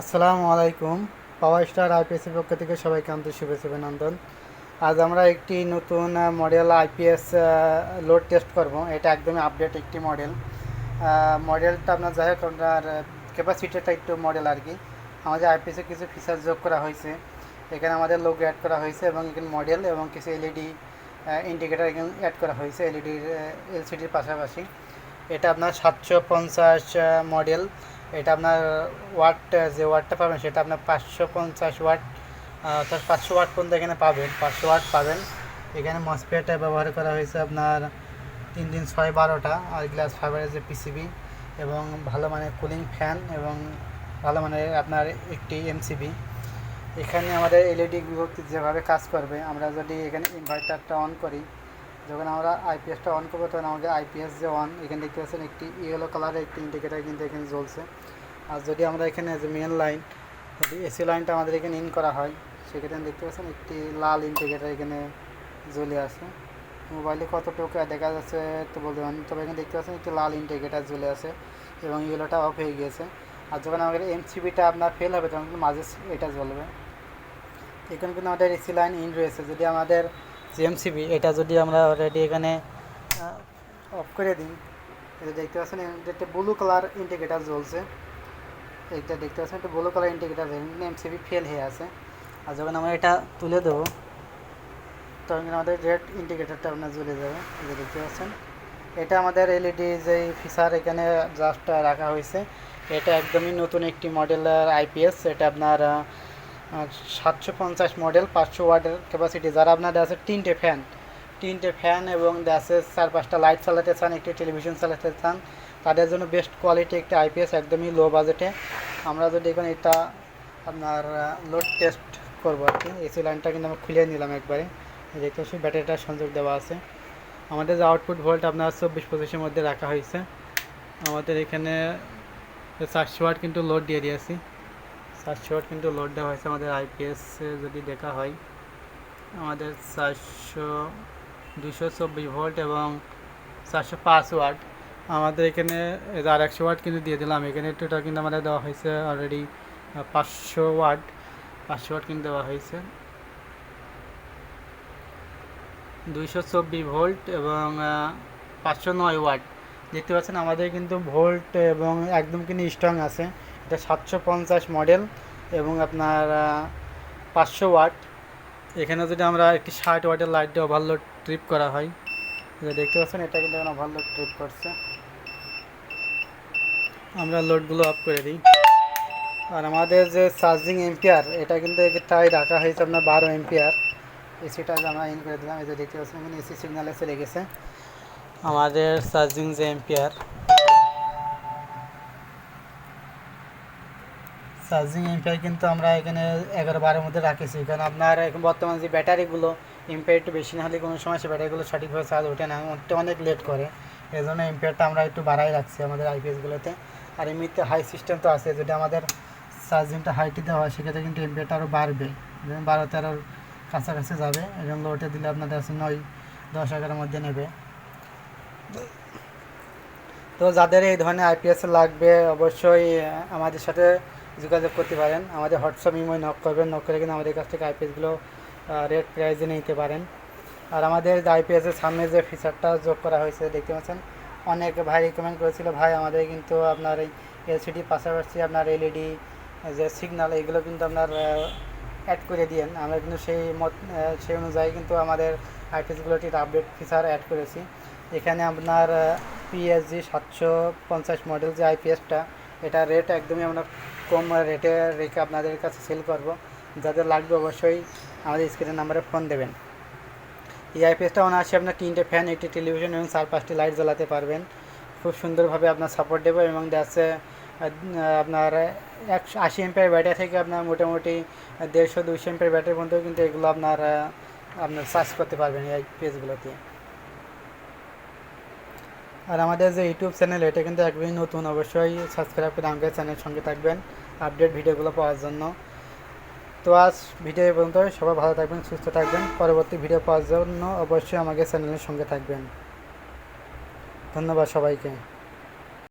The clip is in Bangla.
আসসালামু আলাইকুম। পাওয়ার স্টার আইপিএসের পক্ষ থেকে সবাইকে আন্তরিক শুভেচ্ছা অভিনন্দন। আজ আমরা একটি নতুন মডেল আইপিএস লোড টেস্ট করব। এটা একদমই আপডেট একটি মডেল মডেলটা আপনার যাই হোক, আপনার ক্যাপাসিটিটা একটু মডেল আর কি। আমাদের আইপিএসে কিছু ফিচার যোগ করা হয়েছে। এখানে আমাদের লোক অ্যাড করা হয়েছে এবং এখানে মডেল এবং কিছু এলইডি ইন্ডিকেটার এখানে অ্যাড করা হয়েছে এলইডির এলসিডির পাশাপাশি। এটা আপনার সাতশো পঞ্চাশ মডেল এটা আপনার ওয়াট যে ওয়াটটা পাবেন সেটা আপনার পাঁচশো পঞ্চাশ ওয়াট অর্থাৎ পাঁচশো ওয়াট পর্যন্ত এখানে পাবেন, পাঁচশো ওয়াট পাবেন। এখানে মসপেটা ব্যবহার করা হয়েছে আপনার তিন দিন ছয় বারোটা, আর গ্লাস ফাইবারের যে পিসিবি এবং ভালো মানের কুলিং ফ্যান এবং ভালো মানের আপনার একটি এমসিবি এখানে আমাদের এলইডি বিভক্তি যেভাবে কাজ করবে, আমরা যদি এখানে ইনভার্টারটা অন করি যখন আমরা আইপিএসটা অন করব, তখন আমাদের আইপিএস যে অন এখানে দেখতে পাচ্ছেন একটি ইয়েলো কালারের একটি ইন্ডিকেটার কিন্তু এখানে জ্বলছে। আর যদি আমরা এখানে যে মেন লাইন যদি এসি লাইনটা আমাদের এখানে ইন করা হয়, সেক্ষেত্রে দেখতে পাচ্ছেন একটি লাল ইন্ডিকেটার এখানে জ্বলে আসে মোবাইলে কতটুকু দেখা যাচ্ছে তো বলতে পারেন, তবে এখানে দেখতে পাচ্ছেন একটি লাল ইন্ডিকেটার জ্বলে আছে এবং ইয়েলোটা অফ হয়ে গিয়েছে। আর যখন আমাদের এমসিবিটা আপনার ফেল হবে, তখন মাঝে এটা জ্বলবে। এখানে কিন্তু আমাদের এসি লাইন ইন রয়েছে। যদি আমাদের জিএমসিবি এটা যদি আমরা অলরেডি এখানে অফ করে দিই এটা দেখতে পাচ্ছেন একটা ব্লু কালার ইন্ডিকেটার জ্বলছে। এটা দেখতে পাচ্ছেন, একটা blue colour indicator MCB fail হয়ে আছে। আর যখন আমরা এটা তুলে দেবো, তখন আমাদের রেড ইন্ডিকেটারটা আপনার জ্বলে যাবে। এটা দেখতে পাচ্ছেন, এটা আমাদের এলইডি যে ফিচার এখানে জাস্ট রাখা হয়েছে, এটা একদমই নতুন একটি মডেলের আইপিএস এটা আপনার সাতশো পঞ্চাশ মডেল পাঁচশো ওয়াটের ক্যাপাসিটি যারা আপনার আছে তিনটে ফ্যান তিনটে ফ্যান এবং আছে চার পাঁচটা লাইট চালাতে চান, একটি টেলিভিশন চালাতে চান, তাদের জন্য বেস্ট কোয়ালিটি একটি আইপিএস একদমই লো বাজেটে আমরা যদি এখন এটা আপনার লোড টেস্ট করব আর কি। এসি লাইনটা কিন্তু আমরা খুলে নিলাম একবারে। দেখতে পাচ্ছি ব্যাটারিটার সংযোগ দেওয়া আছে। আমাদের যে আউটপুট ভোল্ট আপনার চব্বিশ পঁচিশের মধ্যে রাখা হয়েছে, আমাদের এখানে চারশো ওয়াট কিন্তু লোড দিয়ে দিয়েছি। চারশো কিন্তু লোড দেওয়া হয়েছে আমাদের আইপিএস যদি দেখা হয়। আমাদের চারশো দুশো চব্বিশ ভোল্ট এবং চারশো পাঁচ ওয়াট। আমাদের এখানে আর একশো ওয়াট কিন্তু দিয়ে দিলাম। এখানে টোটাল কিন্তু আমাদের দেওয়া হয়েছে অলরেডি পাঁচশো ওয়াট। পাঁচশো ওয়াট কিন্তু দেওয়া হয়েছে। দুইশো চব্বিশ ভোল্ট এবং পাঁচশো নয় ওয়াট। দেখতে পাচ্ছেন আমাদের কিন্তু ভোল্ট এবং একদম কিন্তু স্ট্রং আছে। এটা সাতশো পঞ্চাশ মডেল এবং আপনার পাঁচশো ওয়াট। এখানে যদি আমরা একটি ষাট ওয়াটের লাইট দিয়ে ওভারলোড ট্রিপ করা হয় এটা দেখতে পাচ্ছেন, এটা কিন্তু ওভারলোড ট্রিপ করছে। আমরা লোডগুলো অফ করে দিই। আর আমাদের যে চার্জিং এম্পিয়ার এটা কিন্তু এটাই রাখা হয়েছে আপনার বারো এম্পিয়ার এসিটা আমরা ইন করে দিলাম। এই যে দেখতে পাচ্ছেন এসি সিগন্যাল এসে লেগেছে। আমাদের চার্জিং যে এম্পিয়ার চার্জিং এম্পিয়ার কিন্তু আমরা এখানে এগারো বারোর মধ্যে রাখেছি। কারণ আপনার এখন বর্তমানে যে ব্যাটারিগুলো এম্পিয়ার একটু বেশি না হলে কোনো সময় সে ব্যাটারিগুলো সঠিকভাবে চার্জ ওঠে না। অনেক লেট করে। এই জন্য এম্পিয়ারটা আমরা একটু বাড়াই রাখছি আমাদের আইপিএসগুলোতে আর এমনিতে হাই সিস্টেম তো আছে। যদি আমাদের চার্জিংটা হাইটি দেওয়া হয়, সেক্ষেত্রে কিন্তু এম্পিয়ারটা আরও বাড়বে। বারো তেরোর কাছাকাছি যাবে। এবং লোটে দিলে আপনাদের আছে নয়, দশ এগারোর মধ্যে নেবে। তো যাদের এই ধরনের আইপিএস লাগবে, অবশ্যই আমাদের সাথে যোগাযোগ করতে পারেন। আমাদের হোয়াটসঅ্যাপ ইমোয় নক করবেন নক করে কিন্তু আমাদের কাছ থেকে আইপিএসগুলো রেট প্রাইজে নিতে পারেন। আর আমাদের আইপিএসের সামনে যে ফিচারটা যোগ করা হয়েছে, দেখতে পাচ্ছেন? অনেক ভাই রিকমেন্ড করেছিল, ভাই, আমাদের কিন্তু আপনার এই এলসিডি পাশাপাশি আপনার এলইডি যে সিগনাল এগুলো কিন্তু আপনার অ্যাড করে দিয়েন। আমরা কিন্তু সেই মত সেই অনুযায়ী কিন্তু আমাদের আইপিএসগুলো আইপিএসগুলোটির আপডেট ফিচার অ্যাড করেছি। এখানে আপনার পিএসজি সাতশো পঞ্চাশ মডেল যে আইপিএসটা এটা রেট একদমই আমরা কম রেটে রেখে আপনাদের কাছে সেল করব। যাদের লাগবে অবশ্যই আমাদের স্ক্রিনের নাম্বারে ফোন দেবেন। এই আইপিএসটা অনায়াসে আপনার তিনটে ফ্যান, একটি টেলিভিশন এবং চার পাঁচটি লাইট জ্বালাতে পারবেন। খুব সুন্দরভাবে আপনার সাপোর্ট দেবো এবং দেখছে আপনার একশো আশি এমপের ব্যাটারি থেকে আপনার মোটামুটি দেড়শো দুইশো এমপের ব্যাটারি পর্যন্ত কিন্তু এগুলো আপনার আপনার চার্জ করতে পারবেন এই পেজগুলোতে আর আমাদের যে ইউটিউব চ্যানেল, এটা কিন্তু একদমই নতুন। অবশ্যই সাবস্ক্রাইব করে আমাদের চ্যানেলের সঙ্গে থাকবেন আপডেট ভিডিওগুলো পাওয়ার জন্য। তো আজ ভিডিও এই পর্যন্ত সবাই ভালো থাকবেন, সুস্থ থাকবেন। পরবর্তী ভিডিও পাওয়ার জন্য অবশ্যই আমাদের চ্যানেলের সঙ্গে থাকবেন। ধন্যবাদ সবাইকে।